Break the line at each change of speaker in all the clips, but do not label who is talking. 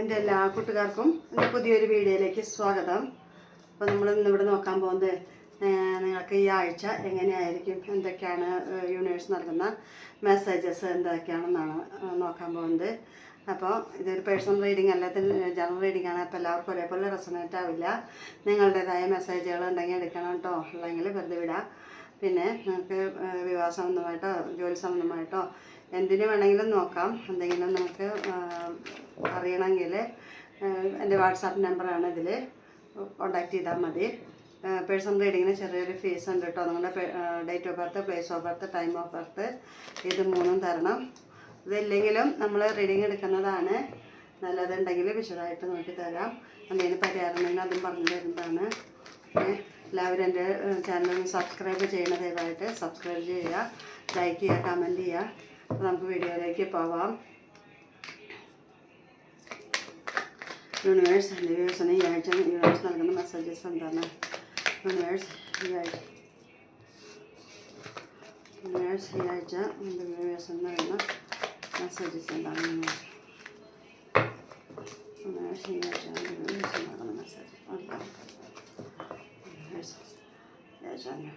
എന്റെ എല്ലാ കൂട്ടുകാർക്കും എന്റെ പുതിയൊരു വീഡിയോയിലേക്ക് സ്വാഗതം. അപ്പോൾ നമ്മൾ ഇന്നിവിടെ നോക്കാൻ പോകുന്നത് നിങ്ങൾക്ക് ഈ ആഴ്ച എങ്ങനെയായിരിക്കും എന്തൊക്കെയാണ് യൂണിവേഴ്സ് നൽകുന്ന മെസ്സേജസ് എന്തൊക്കെയാണെന്നാണ് നോക്കാൻ പോകുന്നത്. അപ്പോൾ ഇതൊരു പേഴ്സണൽ റീഡിംഗ് അല്ല ജനറൽ റീഡിംഗ് ആണ്. അപ്പോൾ എല്ലാവർക്കും ഒരേപോലെ റെസണേറ്റ് ആവില്ല. നിങ്ങളുടേതായ മെസ്സേജുകൾ ഉണ്ടെങ്കിൽ എടുക്കണം കേട്ടോ. അല്ലെങ്കിൽ വെറുതെ വിടാം. പിന്നെ നമുക്ക് വിവാഹ സംബന്ധമായിട്ടോ ജോലി സംബന്ധമായിട്ടോ എന്തിനു വേണമെങ്കിലും നോക്കാം. എന്തെങ്കിലും നമുക്ക് അറിയണമെങ്കിൽ എന്റെ വാട്സാപ്പ് നമ്പറാണ് ഇതിൽ കോണ്ടാക്ട് ചെയ്താൽ മതി. പേഴ്സണൽ റീഡിങ്ങിന് ചെറിയൊരു ഫീസ് ഉണ്ട് കേട്ടോ. നിങ്ങളുടെ date of birth place of birth time of birth ഇത് മൂന്നും തരണം. ഇതില്ലെങ്കിലും നമ്മൾ റീഡിങ് എടുക്കുന്നതാണ്. നല്ലതുണ്ടെങ്കിൽ വിശദമായിട്ട് നോക്കി തരാം എന്തെങ്കിലും പരിഹാരം ഉണ്ടെങ്കിൽ അതും പറഞ്ഞു തരുന്നതാണ്. എല്ലാവരും എന്റെ ചാനൽ സബ്സ്ക്രൈബ് ചെയ്യണ ദയവായിട്ട് സബ്സ്ക്രൈബ് ചെയ്യുക ലൈക്ക് ചെയ്യുക കമന്റ് ചെയ്യുക. അപ്പോൾ നമുക്ക് വീഡിയോയിലേക്ക് പോവാം. യൂണിവേഴ്സ് എന്റെ വ്യൂവേഴ്സിന് ഈ ആഴ്ച യൂണിവേഴ്സ് നൽകുന്ന മെസ്സേജസ് എന്താണ്? യൂണിവേഴ്സ് ഈ ആഴ്ച യൂണിവേഴ്സ് ഈ ആഴ്ച എന്റെ വ്യൂവേഴ്സിന് നൽകുന്ന മെസ്സേജസ് എന്താണ്? യൂണിവേഴ്സ് യൂണിവേഴ്സ് ഈ ആഴ്ച എന്റെ വ്യൂവേഴ്സിന് നൽകുന്ന മെസ്സേജ് എന്താണ് യൂണിവേഴ്സ് ഈ ആഴ്ച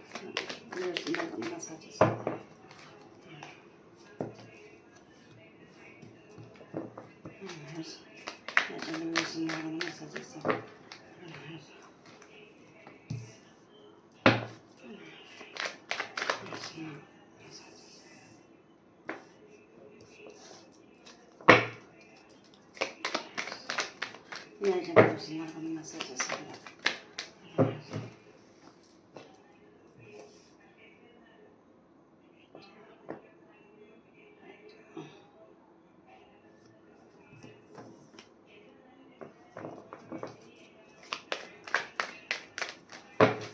എന്റെ വ്യൂവേഴ്സിന് നൽകുന്ന മെസ്സേജസ് എന്താണ് യൂണിവേഴ്സ് ഈ ആഴ്ച എന്റെ വ്യൂവേഴ്സിന് നൽകുന്ന മെസ്സേജസ് യൂണിവേഴ്സ് ഈ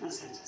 message.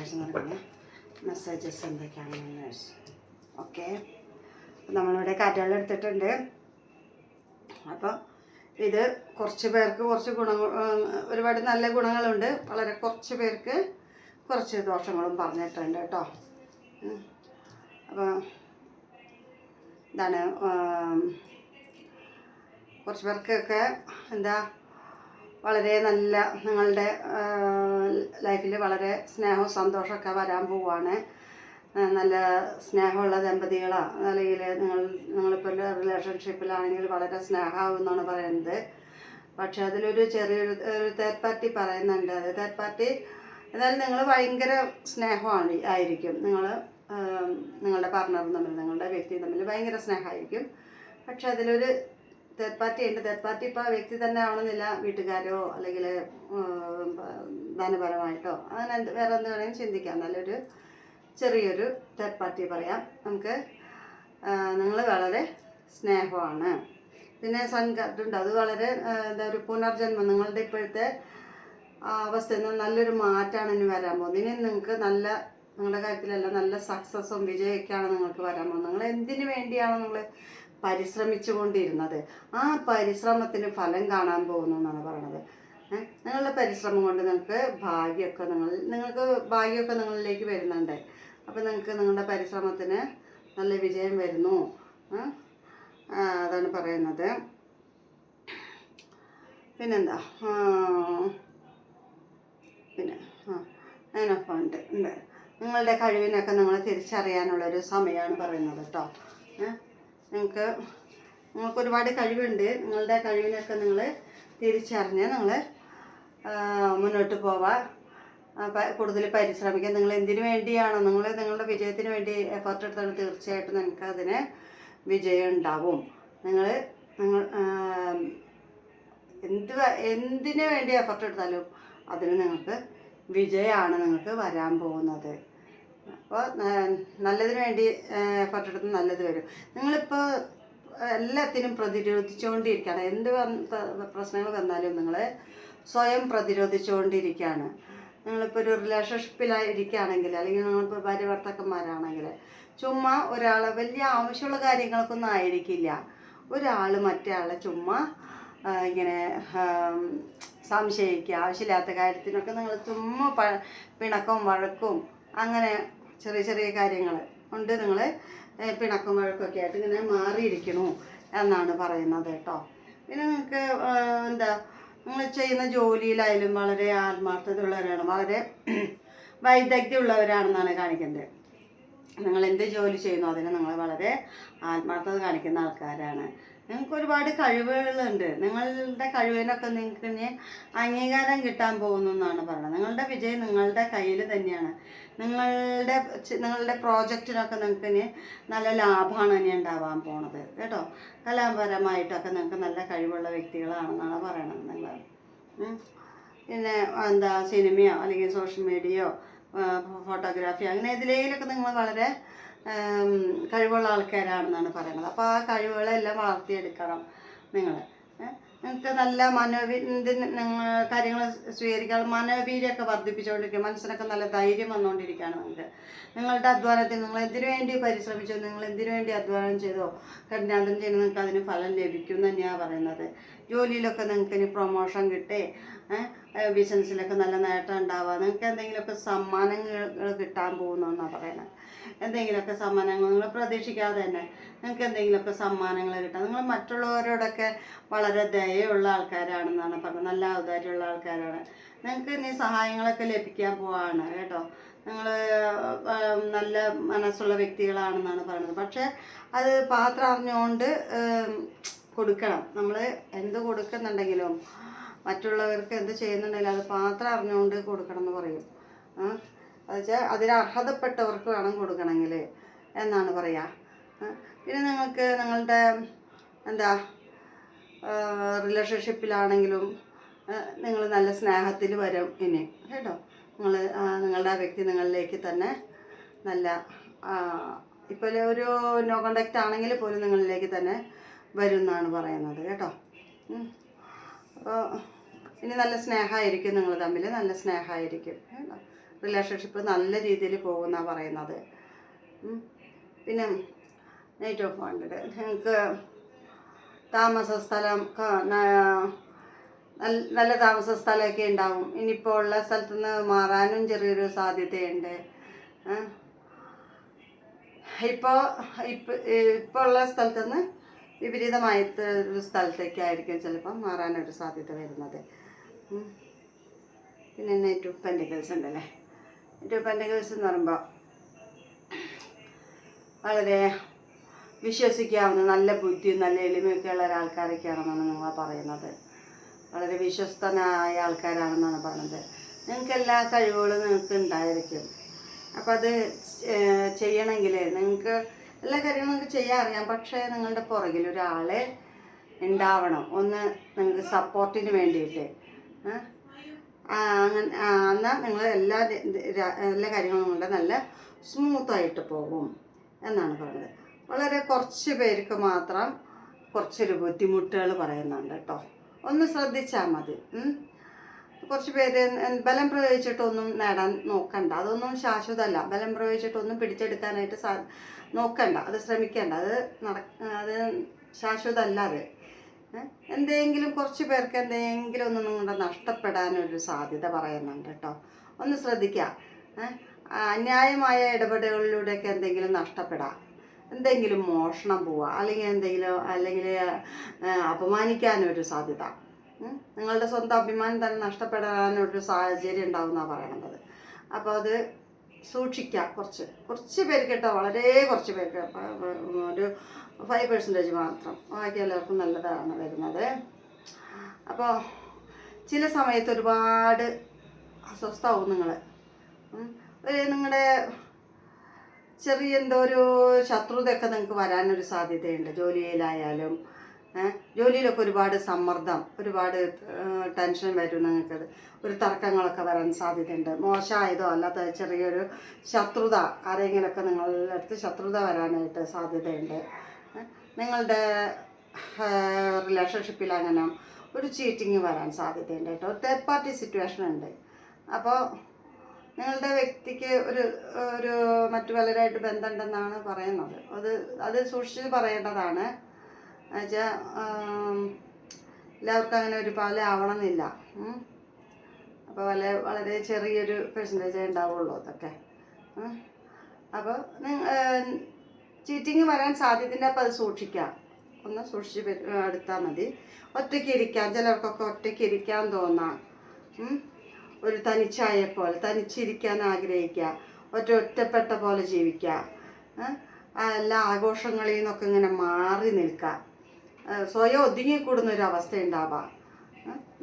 എന്ന് നടക്കുന്ന മെസ്സേജസ് എന്തൊക്കെയാണ് നേഴ്സ് ഓക്കെ നമ്മളിവിടെ കാറ്റുകൾ എടുത്തിട്ടുണ്ട്. അപ്പോൾ ഇത് കുറച്ച് പേർക്ക് കുറച്ച് ഗുണങ്ങൾ ഒരുപാട് നല്ല ഗുണങ്ങളുണ്ട്. വളരെ കുറച്ച് പേർക്ക് കുറച്ച് ദോഷങ്ങളും പറഞ്ഞിട്ടുണ്ട് കേട്ടോ. അപ്പോൾ എന്താണ് കുറച്ച് പേർക്കൊക്കെ എന്താ വളരെ നല്ല നിങ്ങളുടെ ലൈഫിൽ വളരെ സ്നേഹവും സന്തോഷമൊക്കെ വരാൻ പോവുകയാണ് നല്ല സ്നേഹമുള്ള ദമ്പതികളാണ് അല്ലെങ്കിൽ നിങ്ങൾ നിങ്ങളിപ്പോൾ റിലേഷൻഷിപ്പിലാണെങ്കിൽ വളരെ സ്നേഹമാവും എന്നാണ് പറയുന്നത്. പക്ഷെ അതിലൊരു ചെറിയൊരു ഒരു തേർഡ് പാർട്ടി പറയുന്നുണ്ട്. അത് തേർഡ് പാർട്ടി എന്നാലും നിങ്ങൾ ഭയങ്കര സ്നേഹമാണ് ആയിരിക്കും. നിങ്ങൾ നിങ്ങളുടെ പാർട്ണറും തമ്മിൽ നിങ്ങളുടെ വ്യക്തിയും തമ്മിൽ ഭയങ്കര സ്നേഹമായിരിക്കും. പക്ഷെ അതിലൊരു തേർഡ് പാർട്ടി ഉണ്ട്. തേർഡ് പാർട്ടി ഇപ്പോൾ വ്യക്തി തന്നെ ആവണമെന്നില്ല വീട്ടുകാരോ അല്ലെങ്കിൽ ധനപരമായിട്ടോ. അങ്ങനെ എന്ത് വേറെ എന്ത് വേണമെങ്കിലും ചിന്തിക്കാം. നല്ലൊരു ചെറിയൊരു തേർഡ് പാർട്ടി പറയാം. നമുക്ക് നിങ്ങൾ വളരെ സ്നേഹമാണ്. പിന്നെ സൺകാർഡുണ്ട് അത് വളരെ എന്താ ഒരു പുനർജന്മം. നിങ്ങളുടെ ഇപ്പോഴത്തെ അവസ്ഥയിൽ നിന്ന് നല്ലൊരു മാറ്റമാണ് ഇനി വരാൻ പോകുന്നത്. ഇനി നിങ്ങൾക്ക് നല്ല നിങ്ങളുടെ കാര്യത്തിലെല്ലാം നല്ല സക്സസ്സും വിജയമൊക്കെയാണ് നിങ്ങൾക്ക് വരാൻ പോകുന്നത്. നിങ്ങൾ എന്തിനു വേണ്ടിയാണ് നിങ്ങൾ പരിശ്രമിച്ചു കൊണ്ടിരുന്നത് ആ പരിശ്രമത്തിന് ഫലം കാണാൻ പോകുന്നു എന്നാണ് പറയണത്. നിങ്ങളുടെ പരിശ്രമം കൊണ്ട് നിങ്ങൾക്ക് ഭാഗ്യമൊക്കെ നിങ്ങൾ നിങ്ങൾക്ക് ഭാഗ്യമൊക്കെ നിങ്ങളിലേക്ക് വരുന്നുണ്ട്. അപ്പോൾ നിങ്ങൾക്ക് നിങ്ങളുടെ പരിശ്രമത്തിന് നല്ല വിജയം വരുന്നു. അതാണ് പറയുന്നത്. പിന്നെന്താ? പിന്നെ ആ അതിനൊപ്പം ഉണ്ട് ഉണ്ട്. നിങ്ങളുടെ കഴിവിനൊക്കെ നിങ്ങൾ തിരിച്ചറിയാനുള്ളൊരു സമയമാണ് പറയുന്നത് കേട്ടോ നിങ്ങൾക്ക് നിങ്ങൾക്ക് ഒരുപാട് കഴിവുണ്ട്. നിങ്ങളുടെ കഴിവിനൊക്കെ നിങ്ങൾ തിരിച്ചറിഞ്ഞ് നിങ്ങൾ മുന്നോട്ട് പോവുക കൂടുതൽ പരിശ്രമിക്കുക നിങ്ങൾ എന്തിനു വേണ്ടിയാണോ നിങ്ങൾ നിങ്ങളുടെ വിജയത്തിന് വേണ്ടി എഫർട്ട് എടുത്താൽ തീർച്ചയായിട്ടും നിങ്ങൾക്ക് അതിന് വിജയം ഉണ്ടാവും. നിങ്ങൾ നിങ്ങൾ എന്ത് എന്തിനു വേണ്ടി എഫർട്ട് എടുത്താലും അതിന് നിങ്ങൾക്ക് വിജയമാണ് നിങ്ങൾക്ക് വരാൻ പോകുന്നത്. അപ്പോൾ നല്ലതിന് വേണ്ടി എഫർട്ട് നല്ലത് വരും. നിങ്ങളിപ്പോൾ എല്ലാത്തിനും പ്രതിരോധിച്ചുകൊണ്ടിരിക്കുകയാണ് എന്ത് പ്രശ്നങ്ങൾ വന്നാലും നിങ്ങൾ സ്വയം പ്രതിരോധിച്ചുകൊണ്ടിരിക്കുകയാണ് നിങ്ങളിപ്പോൾ ഒരു റിലേഷൻഷിപ്പിലായിരിക്കുകയാണെങ്കിൽ അല്ലെങ്കിൽ നിങ്ങളിപ്പോൾ ഭാര്യ ഭർത്താക്കന്മാരാണെങ്കിൽ ചുമ്മാ ഒരാൾ വലിയ ആവശ്യമുള്ള കാര്യങ്ങൾക്കൊന്നും ആയിരിക്കില്ല. ഒരാൾ മറ്റേ ആളെ ചുമ്മാ ഇങ്ങനെ സംശയിക്കുക ആവശ്യമില്ലാത്ത കാര്യത്തിനൊക്കെ നിങ്ങൾ ചുമ്മാ പിണക്കവും വഴക്കും അങ്ങനെ ചെറിയ ചെറിയ കാര്യങ്ങൾ ഉണ്ട്. നിങ്ങൾ പിണക്കും വഴക്കൊക്കെ ആയിട്ട് ഇങ്ങനെ മാറിയിരിക്കണു എന്നാണ് പറയുന്നത് കേട്ടോ. പിന്നെ നിങ്ങൾക്ക് എന്താ നിങ്ങൾ ചെയ്യുന്ന ജോലിയിലായാലും വളരെ ആത്മാർത്ഥതയുള്ളവരാണ് വളരെ വൈദഗ്ധ്യമുള്ളവരാണെന്നാണ് കാണിക്കുന്നത്. നിങ്ങൾ എന്ത് ജോലി ചെയ്യുന്നു അതിന് നിങ്ങൾ വളരെ ആത്മാർത്ഥത കാണിക്കുന്ന ആൾക്കാരാണ്. നിങ്ങൾക്ക് ഒരുപാട് കഴിവുകളുണ്ട്. നിങ്ങളുടെ കഴിവിനൊക്കെ നിങ്ങൾക്ക് ഇനി അംഗീകാരം കിട്ടാൻ പോകുന്നു എന്നാണ് പറയുന്നത്. നിങ്ങളുടെ വിജയം നിങ്ങളുടെ കയ്യിൽ തന്നെയാണ്. നിങ്ങളുടെ നിങ്ങളുടെ പ്രോജക്റ്റിനൊക്കെ നിങ്ങൾക്ക് ഇനി നല്ല ലാഭമാണ് ഇനി ഉണ്ടാവാൻ പോണത്. കേട്ടോ? കലാപരമായിട്ടൊക്കെ നിങ്ങൾക്ക് നല്ല കഴിവുള്ള വ്യക്തികളാണെന്നാണ് പറയണത് നിങ്ങൾ. പിന്നെ എന്താ സിനിമയോ അല്ലെങ്കിൽ സോഷ്യൽ മീഡിയയോ ഫോട്ടോഗ്രാഫി അങ്ങനെ ഇതിലേലൊക്കെ നിങ്ങൾ വളരെ കഴിവുള്ള ആൾക്കാരാണെന്നാണ് പറയുന്നത്. അപ്പോൾ ആ കഴിവുകളെല്ലാം വളർത്തിയെടുക്കണം നിങ്ങൾ നിങ്ങൾക്ക് നല്ല മനോവീ നിങ്ങൾ കാര്യങ്ങൾ സ്വീകരിക്കാൻ മനോവീര്യമൊക്കെ വർദ്ധിപ്പിച്ചുകൊണ്ടിരിക്കുക. മനസ്സിനൊക്കെ നല്ല ധൈര്യം വന്നുകൊണ്ടിരിക്കുകയാണ് നിങ്ങൾക്ക് നിങ്ങളുടെ അധ്വാനത്തിൽ നിങ്ങൾ എന്തിനു വേണ്ടി പരിശ്രമിച്ചോ നിങ്ങൾ എന്തിനു വേണ്ടി അധ്വാനം ചെയ്തോ കഠിനാന്തരം ചെയ്ത് നിങ്ങൾക്ക് അതിന് ഫലം ലഭിക്കും എന്ന് തന്നെയാണ് പറയുന്നത്. ജോലിയിലൊക്കെ നിങ്ങൾക്ക് ഇനി പ്രൊമോഷൻ കിട്ടേ. ബിസിനസ്സിലൊക്കെ നല്ല നേട്ടം ഉണ്ടാവുക. നിങ്ങൾക്ക് എന്തെങ്കിലുമൊക്കെ സമ്മാനങ്ങൾ കിട്ടാൻ പോകുന്നു എന്നാണ് പറയുന്നത്. എന്തെങ്കിലുമൊക്കെ സമ്മാനങ്ങൾ നിങ്ങൾ പ്രതീക്ഷിക്കാതെ തന്നെ നിങ്ങൾക്ക് എന്തെങ്കിലുമൊക്കെ സമ്മാനങ്ങൾ കിട്ടാം. നിങ്ങൾ മറ്റുള്ളവരോടൊക്കെ വളരെ ദയയുള്ള ആൾക്കാരാണെന്നാണ് പറഞ്ഞത്. നല്ല ഔദാര്യമുള്ള ആൾക്കാരാണ്. നിങ്ങൾക്ക് ഇനി സഹായങ്ങളൊക്കെ ലഭിക്കാൻ പോവാണ് കേട്ടോ. നിങ്ങൾ നല്ല മനസ്സുള്ള വ്യക്തികളാണെന്നാണ് പറയുന്നത്. പക്ഷേ അത് പാത്രം അറിഞ്ഞുകൊണ്ട് കൊടുക്കണം. നമ്മൾ എന്ത് കൊടുക്കുന്നുണ്ടെങ്കിലും മറ്റുള്ളവർക്ക് എന്ത് ചെയ്യുന്നുണ്ടെങ്കിലും അത് പാത്രം അറിഞ്ഞുകൊണ്ട് കൊടുക്കണം എന്ന് പറയും. ആ എന്നുവെച്ചാൽ അതിന് അർഹതപ്പെട്ടവർക്ക് വേണം കൊടുക്കണമെങ്കിൽ എന്നാണ് പറയുക പിന്നെ നിങ്ങൾക്ക് നിങ്ങളുടെ എന്താ റിലേഷൻഷിപ്പിലാണെങ്കിലും നിങ്ങൾ നല്ല സ്നേഹത്തിൽ വരും ഇനി കേട്ടോ? നിങ്ങൾ നിങ്ങളുടെ ആ വ്യക്തി നിങ്ങളിലേക്ക് തന്നെ നല്ല ഇപ്പോൾ ഒരു നോ കോണ്ടാക്റ്റ് ആണെങ്കിൽ പോലും നിങ്ങളിലേക്ക് തന്നെ വരും എന്നാണ് പറയുന്നത് കേട്ടോ? അപ്പോൾ ഇനി നല്ല സ്നേഹമായിരിക്കും നിങ്ങൾ തമ്മിൽ നല്ല സ്നേഹമായിരിക്കും. റിലേഷൻഷിപ്പ് നല്ല രീതിയിൽ പോകുമെന്നാണ് പറയുന്നത്. പിന്നെ നൈറ്റ് ഓഫ് ഹൺഡ്രഡ് നിങ്ങൾക്ക് താമസ സ്ഥലം നല്ല താമസ സ്ഥലമൊക്കെ ഉണ്ടാവും. ഇനിയിപ്പോൾ ഉള്ള സ്ഥലത്തു നിന്ന് മാറാനും ചെറിയൊരു സാധ്യതയുണ്ട്. ഇപ്പോൾ ഇപ്പോൾ ഇപ്പോൾ ഉള്ള സ്ഥലത്തു നിന്ന് വിപരീതമായ ഒരു സ്ഥലത്തേക്കായിരിക്കും ചിലപ്പം മാറാനൊരു സാധ്യത വരുന്നത്. പിന്നെ നെറ്റ് പെൻഡിക്കൽസ് ഉണ്ടല്ലേ? നൈറ്റ് ഓഫ് പെൻഡിക്കൽസ് എന്ന് പറയുമ്പോൾ വളരെ വിശ്വസിക്കാവുന്ന നല്ല ബുദ്ധിയും നല്ല എളിമയൊക്കെ ഉള്ള ഒരാൾക്കാരൊക്കെയാണെന്നാണ് നിങ്ങൾ പറയുന്നത്. വളരെ വിശ്വസ്തനായ ആൾക്കാരാണെന്നാണ് പറയുന്നത്. നിങ്ങൾക്ക് എല്ലാ കഴിവുകളും നിങ്ങൾക്ക് ഉണ്ടായിരിക്കും. അപ്പോൾ അത് ചെയ്യണമെങ്കിൽ നിങ്ങൾക്ക് എല്ലാ കാര്യങ്ങളും നിങ്ങൾക്ക് ചെയ്യാൻ അറിയാം. പക്ഷേ നിങ്ങളുടെ പുറകിൽ ഒരാളെ ഉണ്ടാവണം. ഒന്ന് നിങ്ങൾക്ക് സപ്പോർട്ടിന് വേണ്ടിയിട്ട്. എന്നാൽ നിങ്ങൾ എല്ലാ എല്ലാ കാര്യങ്ങളും നിങ്ങളുടെ നല്ല സ്മൂത്തായിട്ട് പോകും എന്നാണ് പറയുന്നത് വളരെ കുറച്ച് പേർക്ക് മാത്രം കുറച്ചൊരു ബുദ്ധിമുട്ടുകൾ പറയുന്നുണ്ട് കേട്ടോ. ഒന്ന് ശ്രദ്ധിച്ചാൽ മതി. കുറച്ച് പേര് ബലം പ്രയോഗിച്ചിട്ടൊന്നും നേടാൻ നോക്കണ്ട. അതൊന്നും ശാശ്വതമല്ല ബലം പ്രയോഗിച്ചിട്ടൊന്നും പിടിച്ചെടുക്കാനായിട്ട് സാ നോക്കണ്ട. അത് ശ്രമിക്കേണ്ട. അത് നട അത് ശാശ്വതമല്ല അത്? എന്തെങ്കിലും കുറച്ച് പേർക്ക് എന്തെങ്കിലും ഒന്ന് നിങ്ങളുടെ നഷ്ടപ്പെടാനൊരു സാധ്യത പറയുന്നുണ്ട് കേട്ടോ. ഒന്ന് ശ്രദ്ധിക്കുക അന്യായമായ ഇടപെടലുകളിലൂടെയൊക്കെ എന്തെങ്കിലും നഷ്ടപ്പെടാം. എന്തെങ്കിലും മോഷണം പോവുക അല്ലെങ്കിൽ എന്തെങ്കിലും അല്ലെങ്കിൽ അപമാനിക്കാനൊരു സാധ്യത. നിങ്ങളുടെ സ്വന്തം അഭിമാനം തന്നെ നഷ്ടപ്പെടാനൊരു സാഹചര്യം ഉണ്ടാവും എന്നാണ് പറയണത്. അപ്പോൾ അത് സൂക്ഷിക്കുക കുറച്ച് കുറച്ച് പേർക്ക് കേട്ടോ വളരെ കുറച്ച് പേർക്ക് ഒരു ഫൈവ് പെർസെന്റേജ് മാത്രം. ബാക്കി എല്ലാവർക്കും നല്ലതാണ് വരുന്നത്. അപ്പോൾ ചില സമയത്ത് ഒരുപാട് അസ്വസ്ഥമാവും നിങ്ങൾ നിങ്ങളുടെ ചെറിയ എന്തോ ഒരു ശത്രുതയൊക്കെ നിങ്ങൾക്ക് വരാനൊരു സാധ്യതയുണ്ട്. ജോലിയിലായാലും ജോലിയിലൊക്കെ ഒരുപാട് സമ്മർദ്ദം ഒരുപാട് ടെൻഷൻ വരും നിങ്ങൾക്കത് ഒരു തർക്കങ്ങളൊക്കെ വരാൻ സാധ്യതയുണ്ട്. മോശമായതോ അല്ലാത്ത ചെറിയൊരു ശത്രുത ആരെങ്കിലുമൊക്കെ നിങ്ങളുടെ അടുത്ത് ശത്രുത വരാനായിട്ട് സാധ്യതയുണ്ട്. നിങ്ങളുടെ റിലേഷൻഷിപ്പിൽ അങ്ങനെ ഒരു ചീറ്റിങ് വരാൻ സാധ്യതയുണ്ട് കേട്ടോ. തേർഡ് പാർട്ടി സിറ്റുവേഷൻ ഉണ്ട്. അപ്പോൾ നിങ്ങളുടെ വ്യക്തിക്ക് ഒരു ഒരു മറ്റു പലരായിട്ട് ബന്ധമുണ്ടെന്നാണ് പറയുന്നത്. അത് അത് സൂക്ഷിച്ച് പറയേണ്ടതാണ്. എന്നുവെച്ചാൽ എല്ലാവർക്കും അങ്ങനെ ഒരു പാല ആവണമെന്നില്ല. അപ്പോൾ വളരെ വളരെ ചെറിയൊരു പെർസെന്റേജേ ഉണ്ടാവുള്ളൂ അതൊക്കെ. അപ്പോൾ ചീറ്റിങ് വരാൻ സാധ്യതയുണ്ട് അപ്പോൾ അത് സൂക്ഷിക്കാം. ഒന്ന് സൂക്ഷിച്ച് എടുത്താൽ മതി. ഒറ്റയ്ക്ക് ഇരിക്കാൻ ചിലർക്കൊക്കെ ഒറ്റയ്ക്ക് ഇരിക്കാൻ തോന്നാം. ഒരു തനിച്ചായ പോലെ തനിച്ചിരിക്കാൻ ആഗ്രഹിക്കുക. ഒറ്റ ഒറ്റപ്പെട്ട പോലെ ജീവിക്കുക. എല്ലാ ആഘോഷങ്ങളിൽ നിന്നൊക്കെ ഇങ്ങനെ മാറി നിൽക്കുക. സ്വയം ഒതുങ്ങിക്കൂടുന്ന ഒരു അവസ്ഥ ഉണ്ടാവാം.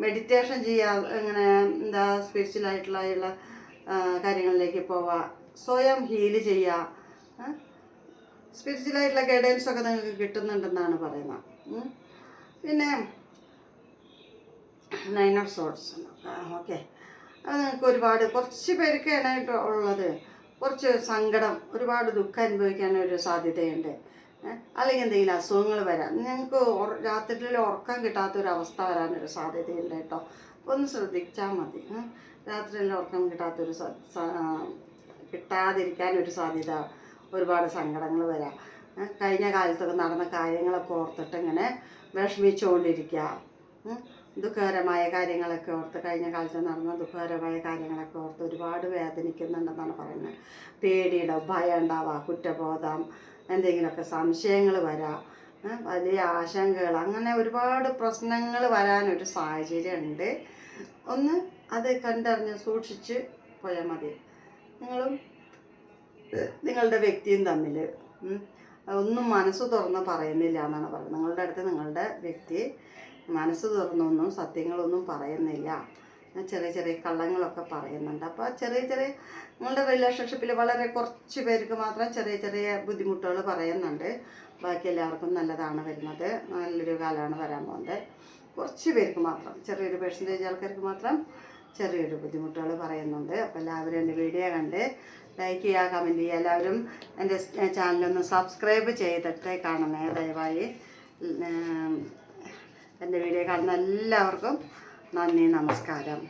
മെഡിറ്റേഷൻ ചെയ്യുക ഇങ്ങനെ എന്താ സ്പിരിച്വലായിട്ടുള്ള കാര്യങ്ങളിലേക്ക് പോവുക സ്വയം ഹീൽ ചെയ്യുക. സ്പിരിച്വലായിട്ടുള്ള ഗൈഡൻസ് ഒക്കെ നിങ്ങൾക്ക് കിട്ടുന്നുണ്ടെന്നാണ് പറയുന്നത്. പിന്നെ നൈൻ ഓഫ് സോട്ട്സ് ഓക്കെ അത് നിങ്ങൾക്ക് ഒരുപാട് കുറച്ച് പേർക്ക് ഉള്ളത് കുറച്ച് സങ്കടം ഒരുപാട് ദുഃഖം അനുഭവിക്കാനൊരു സാധ്യതയുണ്ട്? അല്ലെങ്കിൽ എന്തെങ്കിലും അസുഖങ്ങൾ വരാം. നിങ്ങൾക്ക് രാത്രിയിൽ ഉറക്കം കിട്ടാത്തൊരവസ്ഥ വരാനൊരു സാധ്യതയുണ്ട് കേട്ടോ. ഒന്ന് ശ്രദ്ധിച്ചാൽ മതി. രാത്രിയിൽ ഉറക്കം കിട്ടാത്തൊരു കിട്ടാതിരിക്കാനൊരു സാധ്യത ഒരുപാട് സങ്കടങ്ങൾ വരാം. കഴിഞ്ഞ കാലത്തൊക്കെ നടന്ന കാര്യങ്ങളൊക്കെ ഓർത്തിട്ട് ഇങ്ങനെ വിഷമിച്ചുകൊണ്ടിരിക്കുക. ദുഃഖകരമായ കാര്യങ്ങളൊക്കെ ഓർത്ത് കഴിഞ്ഞ കാലത്ത് നടന്ന ദുഃഖകരമായ കാര്യങ്ങളൊക്കെ ഓർത്ത് ഒരുപാട് വേദനിക്കുന്നുണ്ടെന്നാണ് പറയുന്നത്. പേടിയുടെ ഭയം ഉണ്ടാവുക കുറ്റബോധം? എന്തെങ്കിലുമൊക്കെ സംശയങ്ങൾ വരാം? വലിയ ആശങ്കകൾ? അങ്ങനെ ഒരുപാട് പ്രശ്നങ്ങൾ വരാനൊരു സാഹചര്യമുണ്ട്. ഒന്ന് അത് കണ്ടറിഞ്ഞ് സൂക്ഷിച്ച് പോയാൽ മതി. നിങ്ങളും നിങ്ങളുടെ വ്യക്തിയും തമ്മിൽ ഒന്നും മനസ്സ് തുറന്ന് പറയുന്നില്ല എന്നാണ് പറയുന്നത്. നിങ്ങളുടെ അടുത്ത് നിങ്ങളുടെ വ്യക്തി മനസ്സ് തുറന്നൊന്നും സത്യങ്ങളൊന്നും പറയുന്നില്ല. ചെറിയ ചെറിയ കള്ളങ്ങളൊക്കെ പറയുന്നുണ്ട്. അപ്പോൾ ചെറിയ ചെറിയ നിങ്ങളുടെ റിലേഷൻഷിപ്പിൽ വളരെ കുറച്ച് പേർക്ക് മാത്രം ചെറിയ ചെറിയ ബുദ്ധിമുട്ടുകൾ പറയുന്നുണ്ട്. ബാക്കി എല്ലാവർക്കും നല്ലതാണ് വരുന്നത്. നല്ലൊരു കാലമാണ് വരാൻ പോകുന്നത്. കുറച്ച് പേർക്ക് മാത്രം ചെറിയൊരു പെർസെന്റേജ് ആൾക്കാർക്ക് മാത്രം ചെറിയൊരു ബുദ്ധിമുട്ടുകൾ പറയുന്നുണ്ട്. അപ്പോൾ എല്ലാവരും എന്റെ വീഡിയോ കണ്ട് ലൈക്ക് ചെയ്യുക കമന്റ് ചെയ്യുക എല്ലാവരും എന്റെ ചാനലൊന്ന് സബ്സ്ക്രൈബ് ചെയ്തിട്ട് കാണണേ ദയവായി. എന്റെ വീഡിയോ കാണുന്ന എല്ലാവർക്കും നന്ദി നമസ്കാരം.